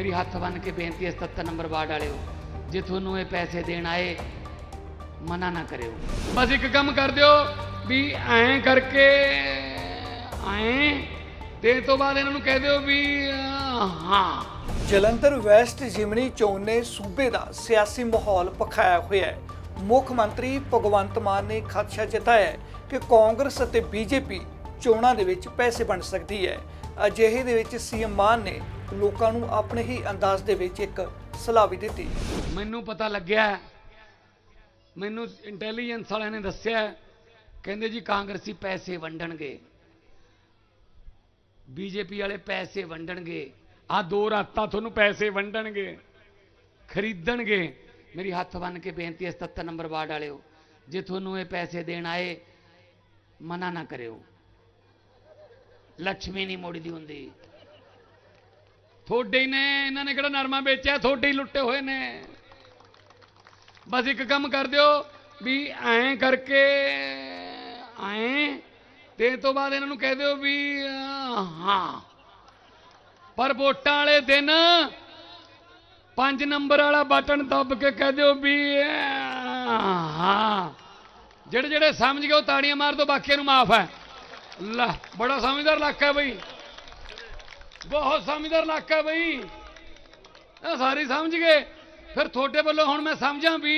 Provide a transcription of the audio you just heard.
ਮੇਰੀ ਹੱਥ ਬੰਨ ਕੇ ਬੇਨਤੀ ਹੈ 77 ਨੰਬਰ ਵਾਰਡ ਵਾਲਿਓ, ਜੇ ਤੁਹਾਨੂੰ ਇਹ ਪੈਸੇ ਦੇਣ ਆਏ, ਮਨਾ ਨਾ ਕਰਿਓ। ਬਸ ਇੱਕ ਕੰਮ ਕਰ ਦਿਓ ਵੀ ਐਂ ਕਰਕੇ, ਐਂ, ਤੇ ਤੋਂ ਬਾਅਦ ਇਹਨਾਂ ਨੂੰ ਕਹਿ ਦਿਓ ਵੀ ਹਾਂ। ਜਲੰਧਰ ਵੈਸਟ ਜਿਮਨੀ ਚੋਣ ਨੇ ਸੂਬੇ ਦਾ ਸਿਆਸੀ ਮਾਹੌਲ ਪਖਾਇਆ ਹੋਇਆ ਹੈ। ਮੁੱਖ ਮੰਤਰੀ ਭਗਵੰਤ ਮਾਨ ਨੇ ਖਦਸ਼ਾ ਜਤਾਇਆ ਹੈ ਕਿ ਕਾਂਗਰਸ ਅਤੇ ਬੀਜੇਪੀ ਚੋਣਾਂ ਦੇ ਵਿੱਚ ਪੈਸੇ ਬਣ ਸਕਦੀ ਹੈ। ਅਜਿਹੇ ਦੇ ਵਿੱਚ ਸੀਐਮ ਮਾਨ ਨੇ ਲੋਕਾਂ ਨੂੰ ਆਪਣੇ ਹੀ ਅੰਦਾਜ਼ ਦੇ ਵਿੱਚ ਇੱਕ ਸਲਾਹ ਵੀ ਦਿੱਤੀ। ਮੈਨੂੰ ਪਤਾ ਲੱਗਿਆ ਮੈਨੂੰ ਇੰਟੈਲੀਜੈਂਸ ਵਾਲਿਆਂ ਨੇ ਦੱਸਿਆ ਕਹਿੰਦੇ ਜੀ ਕਾਂਗਰਸੀ ਪੈਸੇ ਵੰਡਣਗੇ। ਬੀਜੇਪੀ ਵਾਲੇ ਪੈਸੇ ਵੰਡਣਗੇ। ਆ ਦੋ ਰਾਤਾਂ ਤੁਹਾਨੂੰ ਪੈਸੇ ਵੰਡਣਗੇ। ਖਰੀਦਣਗੇ। ਮੇਰੀ ਹੱਥ ਬੰਨ ਕੇ ਬੇਨਤੀ ਹੈ 77 ਨੰਬਰ ਵਾਰਡ ਵਾਲਿਓ, ਜੇ ਤੁਹਾਨੂੰ ਇਹ ਪੈਸੇ ਦੇਣ ਆਏ, ਮਨਾ ਨਾ ਕਰਿਓ। ਲక్ష్ਮੀ ਨਹੀਂ ਦੀ ਹੁੰਦੀ। ਤੁਹਾਡੇ ਨੇ, ਇਹਨਾਂ ਨੇ ਕਿਹੜਾ ਨਰਮਾ ਵੇਚਿਆ? ਤੁਹਾਡੇ ਹੀ ਲੁੱਟੇ ਹੋਏ ਨੇ। ਬਸ ਇੱਕ ਕੰਮ ਕਰ ਦਿਓ ਵੀ ਐਂ ਕਰਕੇ, ਐਂ, ਤੇ ਤੋਂ ਬਾਅਦ ਇਹਨਾਂ ਨੂੰ ਕਹਿ ਦਿਓ ਵੀ ਹਾਂ। ਪਰ ਵੋਟਾਂ ਵਾਲੇ ਦਿਨ ਪੰਜ ਨੰਬਰ ਵਾਲਾ ਬਟਨ ਦੱਬ ਕੇ ਕਹਿ ਦਿਓ ਵੀ ਹਾਂ। ਜਿਹੜੇ ਜਿਹੜੇ ਸਮਝ ਗਏ ਉਹ ਤਾੜੀਆਂ ਮਾਰ ਦਿਓ ਬਾਕੀਆਂ ਨੂੰ ਮਾਫ ਹੈ। ਲੈ, ਬੜਾ ਸਮਝਦਾਰ ਇਲਾਕਾ ਹੈ ਬਈ। ਬਹੁਤ ਸਮਝਦਾਰ ਇਲਾਕਾ ਹੈ ਬਈ। ਇਹ ਸਾਰੇ ਸਮਝ ਗਏ। ਫਿਰ ਤੁਹਾਡੇ ਵੱਲੋਂ ਹੁਣ ਮੈਂ ਸਮਝਾਂ ਵੀ